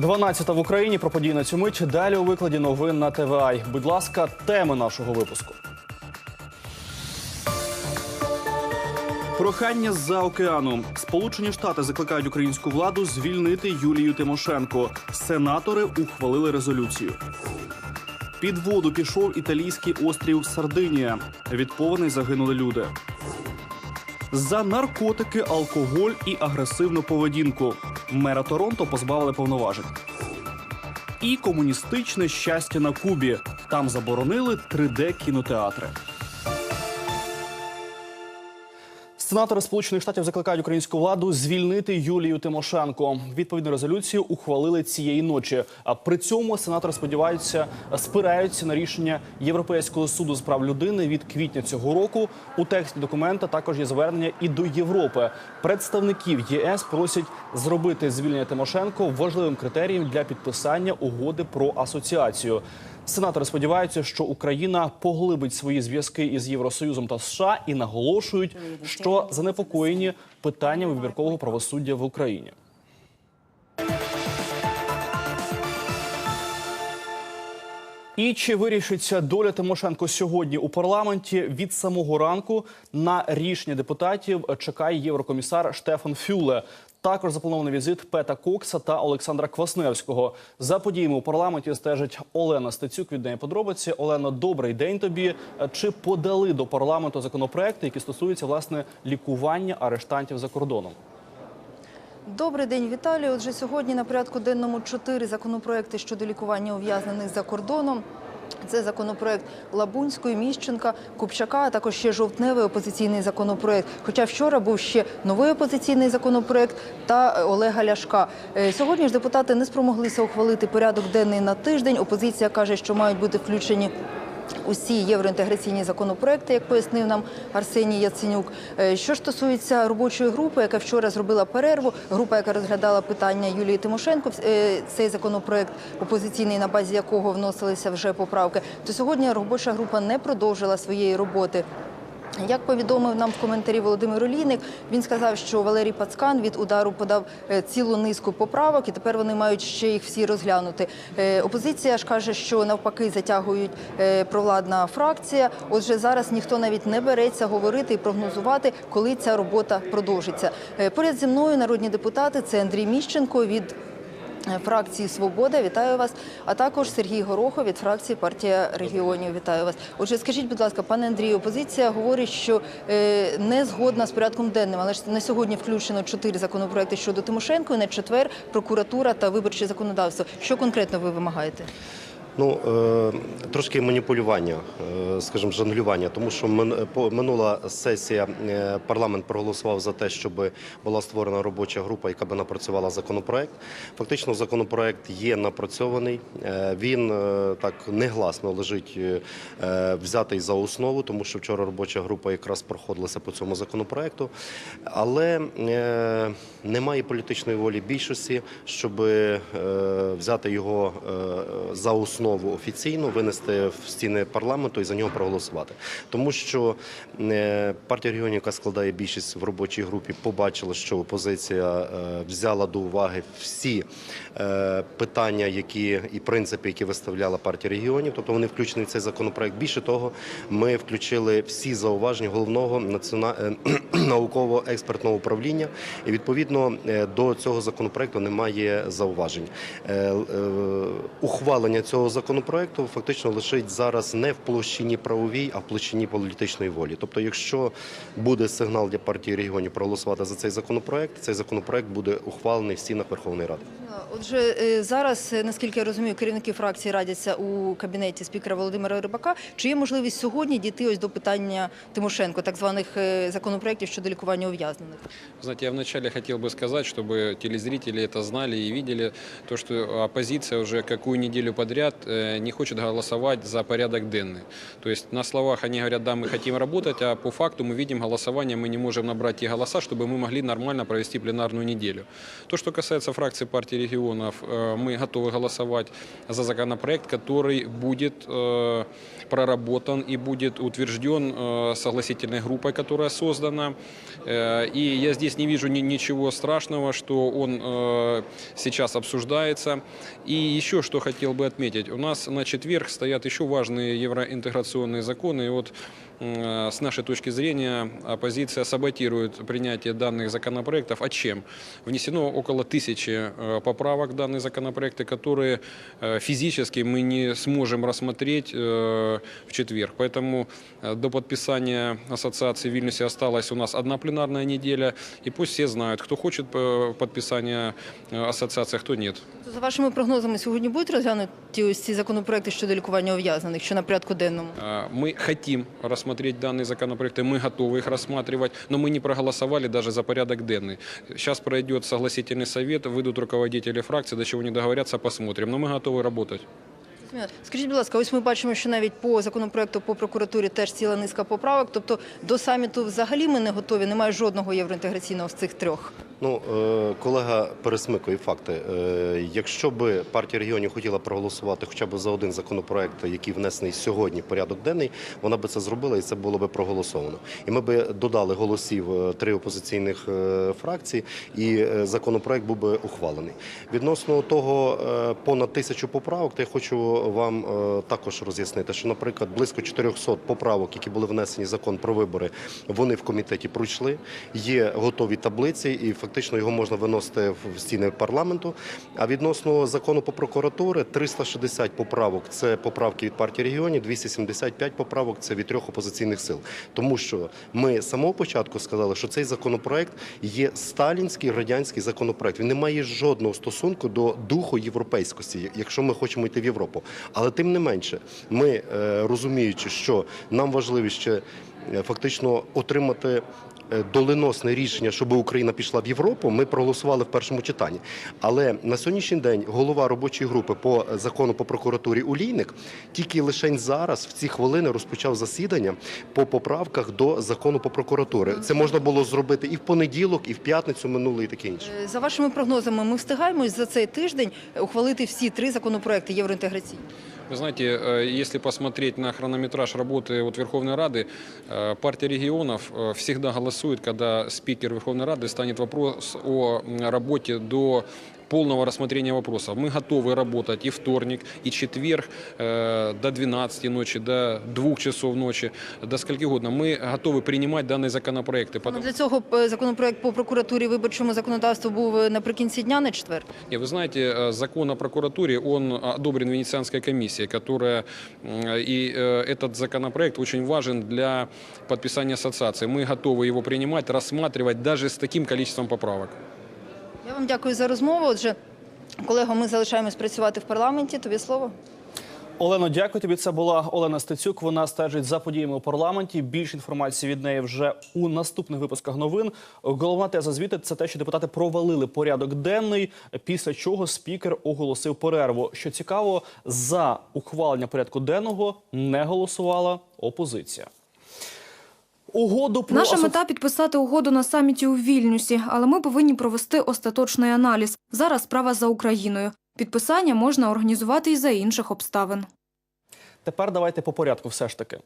12 в Україні про події на цю мить. Далі у викладі новин на ТВА. Будь ласка, теми нашого випуску. Прохання з-за океану. Сполучені Штати закликають українську владу звільнити Юлію Тимошенко. Сенатори ухвалили резолюцію. Під воду пішов італійський острів Сардинія. Від повені загинули люди. За наркотики, алкоголь і агресивну поведінку. Мера Торонто позбавили повноважень. І комуністичне щастя на Кубі. Там заборонили 3D кінотеатри. Сенатори Сполучених Штатів закликають українську владу звільнити Юлію Тимошенко. Відповідну резолюцію ухвалили цієї ночі. А при цьому сенатори сподіваються спираються на рішення Європейського суду з прав людини від квітня цього року. У тексті документа також є звернення і до Європи. Представників ЄС просять зробити звільнення Тимошенко важливим критерієм для підписання угоди про асоціацію. Сенатори сподіваються, що Україна поглибить свої зв'язки із Євросоюзом та США і наголошують, що занепокоєні питаннями вибіркового правосуддя в Україні. І чи вирішиться доля Тимошенко сьогодні у парламенті від самого ранку на рішення депутатів чекає єврокомісар Штефан Фюле. Також запланований візит Пета Кокса та Олександра Квасневського. За подіями у парламенті стежить Олена Стецюк. Від неї подробиці. Олено, добрий день тобі. Чи подали до парламенту законопроекти, які стосуються власне лікування арештантів за кордоном? Добрий день, Віталій. Отже, сьогодні на порядку денному чотири законопроекти щодо лікування ув'язнених за кордоном. Це законопроект Лабунської, Міщенка, Купчака, а також ще жовтневий опозиційний законопроект. Хоча вчора був ще новий опозиційний законопроект та Олега Ляшка. Е, Сьогодні ж депутати не спромоглися ухвалити порядок денний на тиждень. Опозиція каже, що мають бути включені усі євроінтеграційні законопроекти, як пояснив нам Арсеній Яценюк. Е, Що ж стосується робочої групи, яка вчора зробила перерву, група, яка розглядала питання Юлії Тимошенко, е, цей законопроект опозиційний, на базі якого вносилися вже поправки, то сьогодні робоча група не продовжила своєї роботи. Як повідомив нам в коментарі Володимир Олійник, він сказав, що Валерій Пацкан від удару подав е, цілу низку поправок, і тепер вони мають ще їх всі розглянути. Е, Опозиція ж каже, що навпаки затягують е, провладна фракція. Отже, зараз ніхто навіть не береться говорити і прогнозувати, коли ця робота продовжиться. Поряд зі мною народні депутати це Андрій Міщенко від фракції Свобода. Вітаю вас. А також Сергій Горохов від фракції партія регіонів. Вітаю вас. Отже, скажіть, будь ласка, пане Андрію, опозиція говорить, що е, не згодна з порядком денним, але ж на сьогодні включено чотири законопроекти щодо Тимошенко. І на четвер прокуратура та виборче законодавство. Що конкретно ви вимагаєте? Ну е, трошки маніпулювання, е, скажімо, жонглювання, тому що минула сесія е, парламент проголосував за те, щоб була створена робоча група, яка би напрацювала законопроект. Фактично, законопроект є напрацьований. Він так негласно лежить взятий за основу, тому що вчора робоча група якраз проходилася по цьому законопроекту. Але немає політичної волі більшості, щоб взяти його за основу офіційно, винести в стіни парламенту і за нього проголосувати. Тому що е, партія регіонів, яка складає більшість в робочій групі, побачила, що опозиція е, взяла до уваги всі е, питання, які і принципи, які виставляла партія регіонів. Тобто вони включені в цей законопроект. Більше того, ми включили всі зауваження головного науково-експертного управління. І відповідно до цього законопроекту немає зауважень. Ухвалення цього законопроекту фактично лишить зараз не в площині правовій, а в площині політичної волі. Тобто, якщо буде сигнал для партії регіонів проголосувати за цей законопроект, цей законопроект буде ухвалений в стінах Верховної Ради. Отже, е, зараз, е, наскільки я розумію, керівники фракції радяться у кабінеті спікера Володимира Рибака. Чи є можливість сьогодні дійти ось до питання Тимошенко, так званих е, законопроєктів щодо лікування ув'язнених? Знаете, я вначале хотел бы сказать, чтобы телезрители это знали и видели, то, что оппозиция уже какую неделю подряд э, Не хочет голосовать за порядок денный. То есть на словах они говорят, да, мы хотим работать, а по факту мы видим голосование, мы не можем набрать те голоса, чтобы мы могли нормально провести пленарную неделю. То, что касается фракции партии регионов, э, мы готовы голосовать за законопроект, который будет э, проработан и будет утвержден э, согласительной группой, которая создана. Э, И я здесь не вижу ни- ничего страшного, что он э, сейчас обсуждается. И еще что хотел бы отметить. У нас на четверг стоят еще важные евроинтеграционные законы. И вот м, с нашей точки зрения оппозиция саботирует принятие данных законопроектов. А чем? Внесено около тысячи э, поправок в данные законопроекты, которые э, физически мы не сможем рассмотреть э, в четверг. Поэтому э, до подписания ассоциации в Вильнюсе осталась у нас одна пленарная неделя. И пусть все знают, кто хочет э, подписания э, ассоциации, а кто нет. То, За вашими прогнозами, сьогодні будуть розглянуті ось ці законопроекти щодо лікування ув'язнених, що на порядку денному? Э, Мы хотим рассмотреть данные законопроекты, мы готовы их рассматривать, но мы не проголосовали даже за порядок денный. Сейчас пройдет согласительный совет, выйдут руководители фракции, до чего не договорятся, посмотрим. Но мы готовы работать. Скажіть, будь ласка, ось ми бачимо, що навіть по законопроекту по прокуратурі теж ціла низка поправок. Тобто до саміту взагалі ми не готові, немає жодного євроінтеграційного з цих трьох. Ну, е, колега пересмикує факти. Е, Якщо би партія регіонів хотіла проголосувати хоча б за один законопроект, який внесений сьогодні в порядок денний, вона би це зробила і це було би проголосовано. І ми би додали голосів е, три опозиційних фракцій, і законопроект був би ухвалений. Відносно того понад тисячу поправок, то я хочу вам е, також роз'яснити, що, наприклад, близько 400 поправок, які були внесені в закон про вибори, вони в комітеті пройшли. Є готові таблиці, і фактично його можна виносити в стіни парламенту. А відносно закону по прокуратури 360 поправок це поправки від партії регіонів, 275 поправок це від трьох опозиційних сил. Тому що ми з самого початку сказали, що цей законопроект є сталінський радянський законопроект. Він не має жодного стосунку до духу європейськості, якщо ми хочемо йти в Європу. Але тим не менше, ми е, розуміючи, що нам важливіше е, фактично отримати е, доленосне рішення, щоб Україна пішла в Європу, ми проголосували в першому читанні. Але на сьогоднішній день голова робочої групи по закону по прокуратурі Улійник тільки лише зараз, в ці хвилини, розпочав засідання по поправках до закону по прокуратури. Це можна було зробити і в понеділок, і в п'ятницю минулий, і таке інше. Е, За вашими прогнозами, ми встигаємо за цей тиждень ухвалити всі три законопроекти євроінтеграційні. Вы знаете, э, если посмотреть на хронометраж работы вот Верховной Рады, э, партия регионов э, всегда голосует, когда спикер Верховной Рады станет вопрос о м, работе до полного рассмотрения вопросов. Мы готовы работать и вторник, и четверг э, до 12 ночи, до 2 часов ночи, до скольки угодно. Мы готовы принимать данные законопроекты. Ну, Потом- Для цього е, законопроект по прокуратурі виборчому законодавству був е, наприкінці дня на четвер. Не, вы знаете, э, закон о прокуратуре, он одобрен Венецианской комиссией, которая, м, и э, этот законопроект очень важен для подписания ассоциации. Мы готовы его принимать, рассматривать даже с таким количеством поправок. Вам дякую за розмову. Отже, колего, ми залишаємось працювати в парламенті. Тобі слово. Олено, дякую тобі. Це була Олена Стецюк. Вона стежить за подіями у парламенті. Більше інформації від неї вже у наступних випусках новин. Головна теза звіти це те, що депутати провалили порядок денний. Після чого спікер оголосив перерву. Що цікаво, за ухвалення порядку денного не голосувала опозиція. Угоду про Наша мета підписати угоду на саміті у Вільнюсі, але ми повинні провести остаточний аналіз. Зараз справа за Україною. Підписання можна організувати і за інших обставин. Тепер давайте по порядку, все ж таки.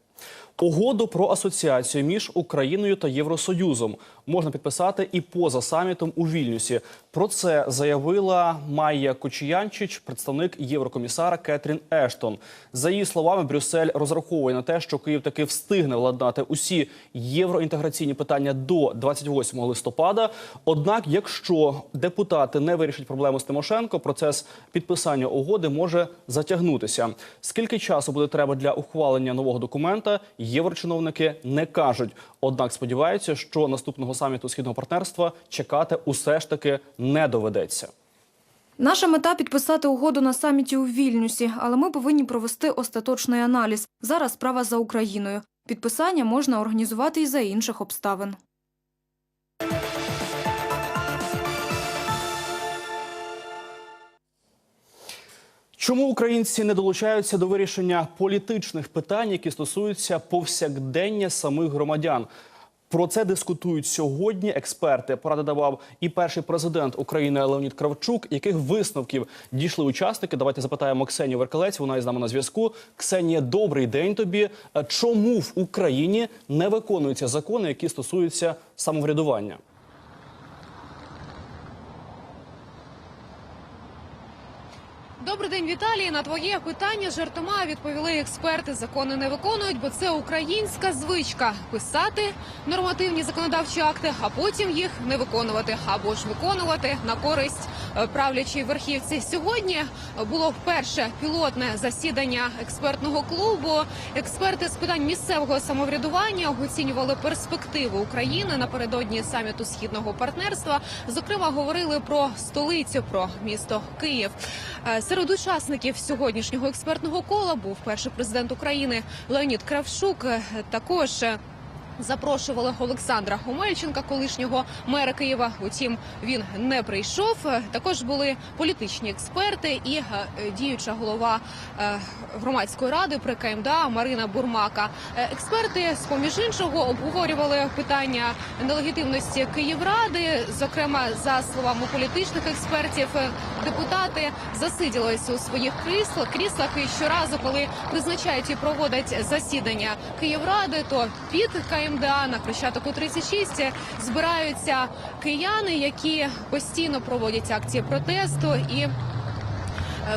Угоду про асоціацію між Україною та Євросоюзом можна підписати і поза самітом у Вільнюсі. Про це заявила Майя Кочіянчич, представник єврокомісара Кетрін Ештон. За її словами, Брюссель розраховує на те, що Київ таки встигне владнати усі євроінтеграційні питання до 28 листопада. Однак, якщо депутати не вирішать проблему з Тимошенко, процес підписання угоди може затягнутися. Скільки часу буде треба для ухвалення нового документа, єврочиновники не кажуть. Однак сподіваються, що наступного саміту східного партнерства чекати усе ж таки не доведеться. Наша мета підписати угоду на саміті у Вільнюсі, але ми повинні провести остаточний аналіз. Зараз справа за Україною. Підписання можна організувати і за інших обставин. Чому українці не долучаються до вирішення політичних питань, які стосуються повсякдення самих громадян? Про це дискутують сьогодні експерти. Поради давав і перший президент України Леонід Кравчук. Яких висновків дійшли учасники? Давайте запитаємо Ксенію Веркалець. Вона із нами на зв'язку. Ксенія, добрий день тобі. Чому в Україні не виконуються закони, які стосуються самоврядування? Добрий день, Віталій. На твоє питання жартома відповіли експерти. Закони не виконують, бо це українська звичка писати нормативні законодавчі акти, а потім їх не виконувати або ж виконувати на користь е, правлячій верхівці. Сьогодні було вперше пілотне засідання експертного клубу. Експерти з питань місцевого самоврядування оцінювали перспективи України напередодні саміту східного партнерства. Зокрема, говорили про столицю, про місто Київ. Серед учасників сьогоднішнього експертного кола був перший президент України Леонід Кравчук. Також е, Запрошували Олександра Омельченка, колишнього мера Києва. Утім, він не прийшов. Також були політичні експерти і е, діюча голова е, громадської ради при КМДА Марина Бурмака. Е, Експерти з поміж іншого обговорювали питання нелегітимності Київради. Зокрема, за словами політичних експертів, депутати засиділися у своїх кріслах, кріслах і щоразу, коли призначають і проводять засідання Київради, то під КМДА на Хрещатику 36 збираються кияни, які постійно проводять акції протесту і. е,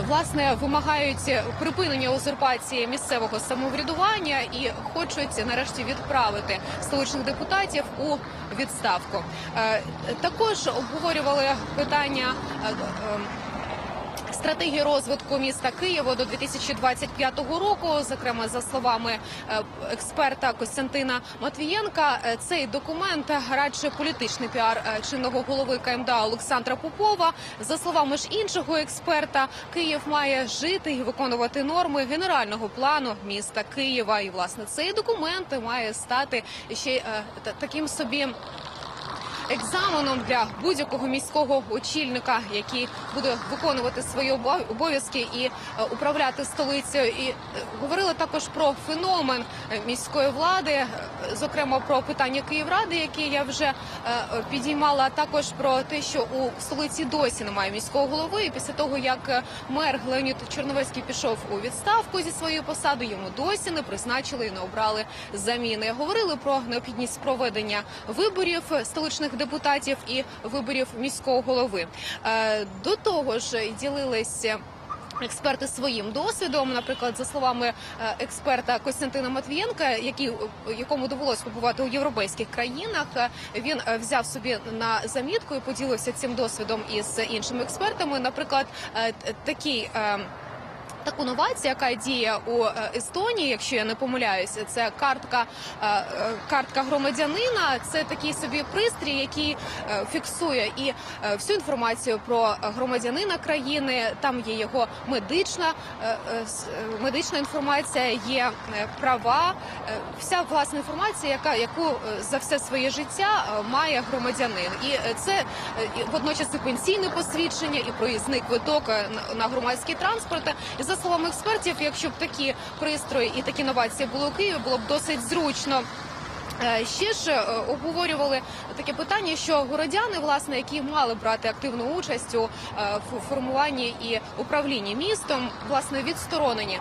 Власне, вимагають припинення узурпації місцевого самоврядування і хочуть нарешті відправити столичних депутатів у відставку. Е, Також обговорювали питання е, стратегії розвитку міста Києва до 2025 року. Зокрема, за словами е, експерта Костянтина Матвієнка, е, цей документ радше політичний піар е, чинного голови КМДА Олександра Попова. За словами ж іншого експерта, Київ має жити і виконувати норми генерального плану міста Києва. І власне цей документ має стати ще та- таким собі екзаменом для будь-якого міського очільника, який буде виконувати свої обов'язки і е, управляти столицею. І е, говорили також про феномен е, міської влади, зокрема про питання Київради, які я вже підіймала. а Також про те, що у столиці досі немає міського голови. І після того як мер Леонід Чорновецький пішов у відставку зі своєї посади, йому досі не призначили і не обрали заміни. Говорили про необхідність проведення виборів столичних депутатів і виборів міського голови. Е, До того ж, ділилися. Експерти своїм досвідом, наприклад, за словами е, експерта Костянтина Матвієнка, який якому довелось побувати у європейських країнах, е, він взяв собі на замітку і поділився цим досвідом із іншими експертами. Наприклад, такий. Таку новацію, яка діє у е, Естонії, якщо я не помиляюся, це картка, е, е, картка громадянина. Це такий собі пристрій, який фіксує і всю інформацію про громадянина країни. Там є його медична медична інформація, є права, вся власна інформація, яка яку за все своє життя має громадянин, і це водночас і пенсійне посвідчення, і проїзний квиток на- на громадський транспорт. І за словами експертів, якщо б такі пристрої і такі новації були у Києві, було б досить зручно. Е, Ще ж е, обговорювали таке питання, що городяни, власне, які мали брати активну участь у е, формуванні і управлінні містом, власне, відсторонені.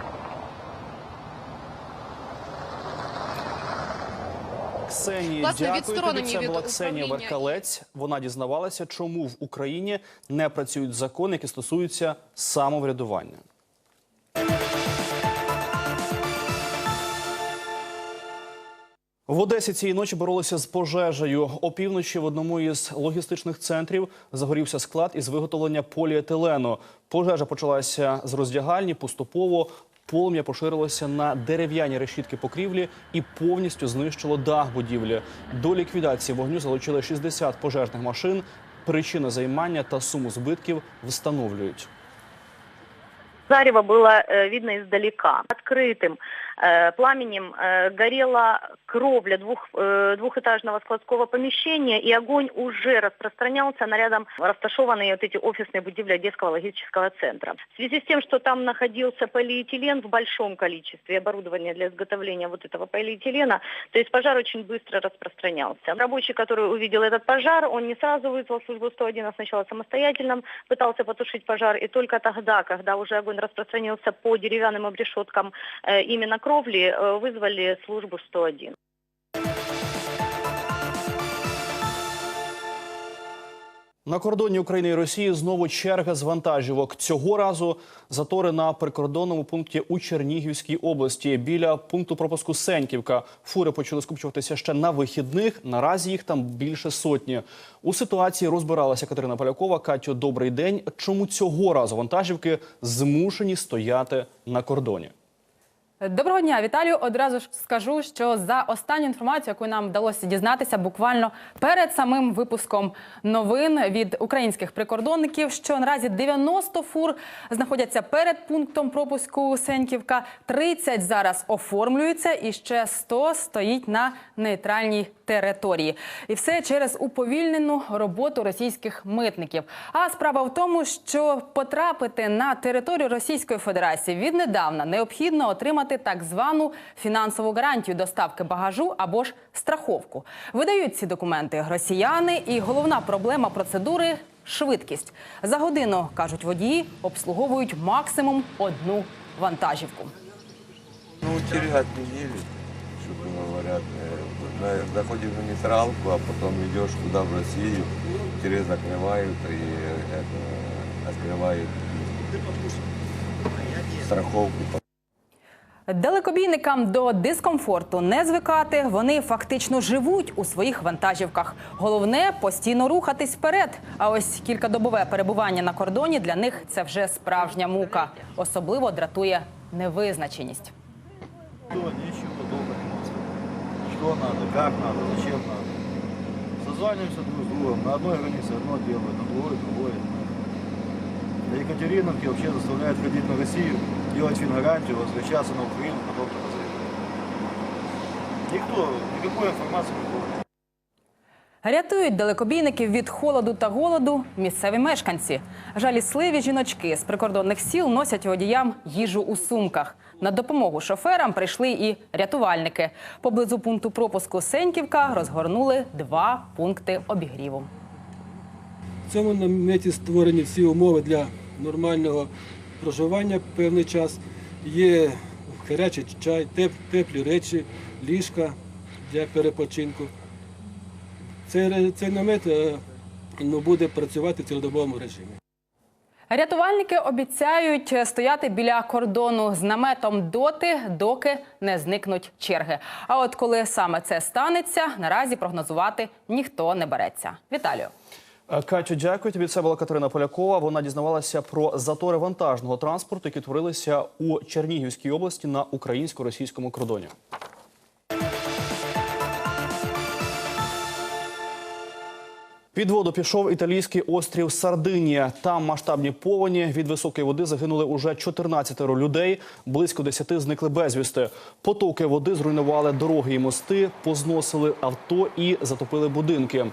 Ксенії, Власне, дякую тобі. Це від була Ксенія. Веркалець. Вона дізнавалася, чому в Україні не працюють закони, які стосуються самоврядування. В Одесі цієї ночі боролися з пожежею. Опівночі в одному із логістичних центрів загорівся склад із виготовлення поліетилену. Пожежа почалася з роздягальні. Поступово полум'я поширилося на дерев'яні решітки покрівлі і повністю знищило дах будівлі. До ліквідації вогню залучили 60 пожежних машин. Причини займання та суму збитків встановлюють. Зарево было э, видно издалека. Открытым э, пламенем э, горела кровля двух, двухэтажного складского помещения, и огонь уже распространялся на рядом расташованные вот эти офисные будивли Одесского логистического центра. В связи с тем, что там находился полиэтилен в большом количестве, оборудование для изготовления вот этого полиэтилена, то есть пожар очень быстро распространялся. Рабочий, который увидел этот пожар, он не сразу вызвал службу 101, а сначала самостоятельно пытался потушить пожар, и только тогда, когда уже огонь распространился по деревянным обрешеткам э, именно кровли, э, вызвали службу 101. На кордоні України і Росії знову черга з вантажівок. Цього разу затори на прикордонному пункті у Чернігівській області. Біля пункту пропуску Сеньківка фури почали скупчуватися ще на вихідних. Наразі їх там більше сотні. У ситуації розбиралася Катерина Полякова. Катю, добрий день. Чому цього разу вантажівки змушені стояти на кордоні? Доброго дня, Віталію. Одразу ж скажу, що за останню інформацію, яку нам вдалося дізнатися, буквально перед самим випуском новин від українських прикордонників, що наразі 90 фур знаходяться перед пунктом пропуску Сеньківка, 30 зараз оформлюються, і ще 100 стоїть на нейтральній території. І все через уповільнену роботу російських митників. А справа в тому, що потрапити на територію Російської Федерації віднедавна необхідно отримати так звану фінансову гарантію доставки багажу або ж страховку. Видають ці документи росіяни, і головна проблема процедури швидкість. За годину кажуть водії, обслуговують максимум одну вантажівку. Ну, через недели, что говорят, э, на- заходишь на нейтралку, а потом идешь туда, в Россию, через закрывают и э, это, открывают страховку. Далекобійникам до дискомфорту не звикати. Вони фактично живуть у своїх вантажівках. Головне постійно рухатись вперед. А ось кількадобове перебування на кордоні для них це вже справжня мука. Особливо дратує невизначеність. Что надо, как надо, зачем надо. Созваниваемся друг с другом. На одной границе одно делают, на другой другое. До Екатериновки вообще заставляют ходить на Россию, делать фингарантию, возвращаться на Украину, потом туда заехать. Никто, никакой информации не будет. Рятують далекобійників від холоду та голоду місцеві мешканці. Жалісливі жіночки з прикордонних сіл носять водіям їжу у сумках. На допомогу шоферам прийшли і рятувальники. Поблизу пункту пропуску Сеньківка розгорнули два пункти обігріву. В цьому наметі створені всі умови для нормального проживання певний час. Є гарячий чай, теп- теплі речі, ліжка для перепочинку. Цей, цей намет е, ну, буде працювати в цілодобовому режимі. Рятувальники обіцяють стояти біля кордону з наметом доти, доки не зникнуть черги. А от коли саме це станеться, наразі прогнозувати ніхто не береться. Віталію. Е, Катю, дякую тобі. Це була Катерина Полякова. Вона дізнавалася про затори вантажного транспорту, які творилися у Чернігівській області на українсько-російському кордоні. Під воду пішов італійський острів Сардинія. Там масштабні повені. Від високої води загинули уже 14 людей. Близько 10 зникли безвісти. Потоки води зруйнували дороги і мости, позносили авто і затопили будинки.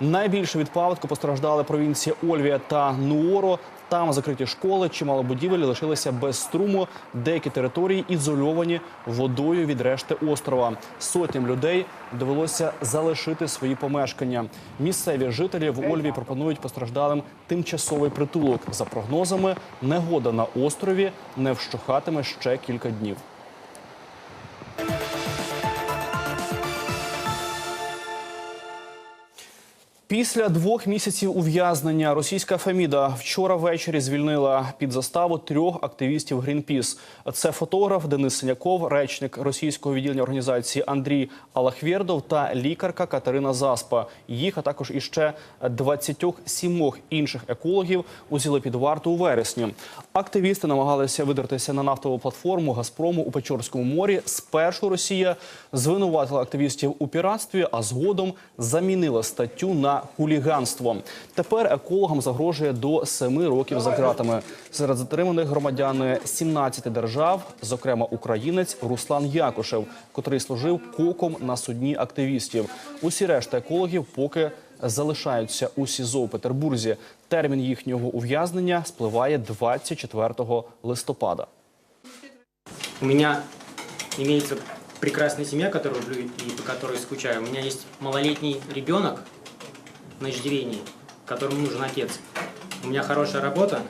Найбільше від паводку постраждали провінції Ольвія та Нуоро. Там закриті школи, чимало будівель лишилися без струму. Деякі території ізольовані водою від решти острова. Сотням людей довелося залишити свої помешкання. Місцеві жителі в Ольві пропонують постраждалим тимчасовий притулок. За прогнозами, негода на острові не вщухатиме ще кілька днів. Після двох місяців ув'язнення російська Феміда вчора ввечері звільнила під заставу трьох активістів Грінпіс. Це фотограф Денис Синяков, речник російського відділення організації Андрій Алахвєрдов та лікарка Катерина Заспа. Їх а також іще 27 інших екологів узяли під варту у вересні. Активісти намагалися видертися на нафтову платформу Газпрому у Печорському морі. Спершу Росія звинуватила активістів у піратстві, а згодом замінила статтю на за хуліганство. Тепер екологам загрожує до семи років за ґратами. Серед затриманих громадяни 17 держав, зокрема українець Руслан Якушев, котрий служив коком на судні активістів. Усі решта екологів поки залишаються у СІЗО у Петербурзі. Термін їхнього ув'язнення спливає 24 листопада. У меня имеется прекрасная семья, которую люблю и по которой скучаю. У меня есть малолетний ребенок на иждивении, которому нужен отец. У меня хорошая работа,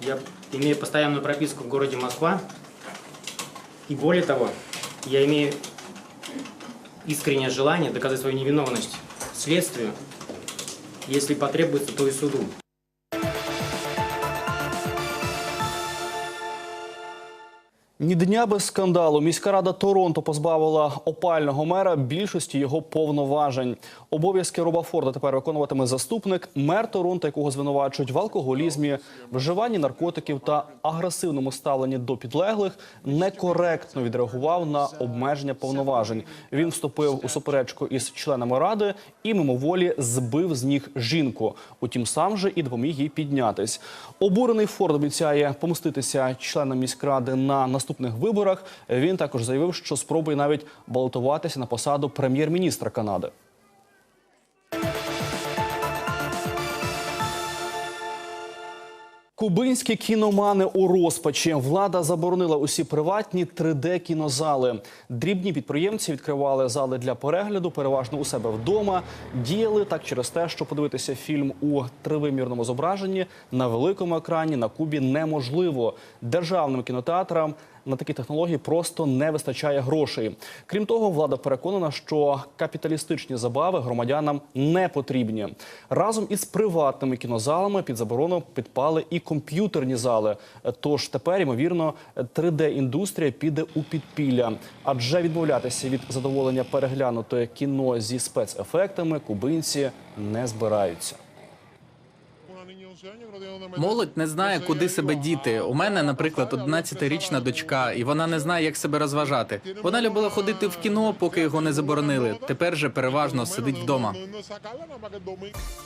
я имею постоянную прописку в городе Москва. И более того, я имею искреннее желание доказать свою невиновность следствию, если потребуется, то и суду. Ні дня без скандалу. Міська рада Торонто позбавила опального мера більшості його повноважень. Обов'язки Роба Форда тепер виконуватиме заступник. Мер Торонто, якого звинувачують в алкоголізмі, вживанні наркотиків та агресивному ставленні до підлеглих, некоректно відреагував на обмеження повноважень. Він вступив у суперечку із членами ради і мимоволі збив з ніг жінку. Утім, сам же і допоміг їй піднятись. Обурений Форд обіцяє помститися членам міськради на наступних виборах. Він також заявив, що спробує навіть балотуватися на посаду прем'єр-міністра Канади. Кубинські кіномани у розпачі. Влада заборонила усі приватні 3D-кінозали. Дрібні підприємці відкривали зали для перегляду, переважно у себе вдома. Діяли так через те, що подивитися фільм у тривимірному зображенні на великому екрані на Кубі неможливо. Державним кінотеатрам на такі технології просто не вистачає грошей. Крім того, влада переконана, що капіталістичні забави громадянам не потрібні. Разом із приватними кінозалами під заборону підпали і комп'ютерні зали. Тож тепер, ймовірно, 3D-індустрія піде у підпілля, адже відмовлятися від задоволення переглянутої кіно зі спецефектами кубинці не збираються. Молодь не знає, куди себе діти. У мене, наприклад, 11-річна дочка, і вона не знає, як себе розважати. Вона любила ходити в кіно, поки його не заборонили. Тепер же переважно сидить вдома.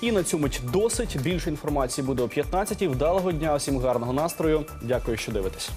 І на цю мить досить. Більше інформації буде о 15-й. Вдалого дня, усім гарного настрою. Дякую, що дивитесь.